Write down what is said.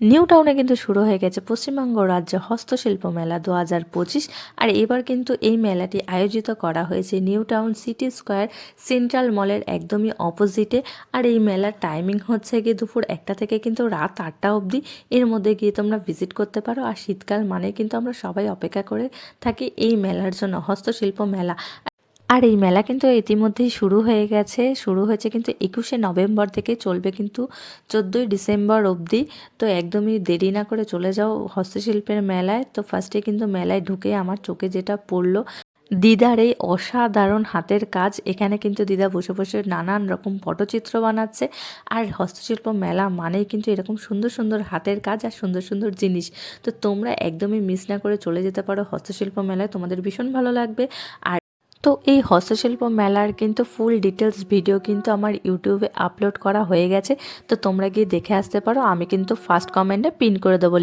New টাউনে কিন্তু শুরু হয়ে গেছে পশ্চিমবঙ্গ রাজ্য হস্তশিল্প মেলা দু হাজার পঁচিশ। আর এবার কিন্তু এই মেলাটি আয়োজিত করা হয়েছে new town city square central মলের একদমই অপোজিটে আর এই মেলার টাইমিং হচ্ছে গিয়ে দুপুর একটা থেকে কিন্তু রাত আটটা অবধি। এর মধ্যে গিয়ে তোমরা ভিজিট করতে পারো। আর শীতকাল মানে কিন্তু আমরা সবাই অপেক্ষা করে থাকি এই মেলার জন্য হস্তশিল্প মেলা। আর এই মেলা কিন্তু ইতিমধ্যেই শুরু হয়ে গেছে। শুরু হয়েছে কিন্তু একুশে নভেম্বর থেকে চলবে কিন্তু চোদ্দোই ডিসেম্বর অবধি। তো একদমই দেরি না করে চলে যাও হস্তশিল্পের মেলায়। তো ফার্স্টে কিন্তু মেলায় ঢুকে আমার চোখে যেটা পড়ল, দিদার এই অসাধারণ হাতের কাজ। এখানে কিন্তু দিদা বসে বসে নানান রকম পটচিত্র বানাচ্ছে। আর হস্তশিল্প মেলা মানেই কিন্তু এরকম সুন্দর সুন্দর হাতের কাজ আর সুন্দর সুন্দর জিনিস। তো তোমরা একদমই মিস না করে চলে যেতে পারো হস্তশিল্প মেলায়। তোমাদের ভীষণ ভালো লাগবে। আর তো এই হস্তশিল্প মেলার কিন্তু ফুল ডিটেলস ভিডিও কিন্তু আমার ইউটিউবে আপলোড করা হয়ে গেছে। তো তোমরা গিয়ে দেখে আসতে পারো। আমি কিন্তু ফার্স্ট কমেন্টে পিন করে দেবো।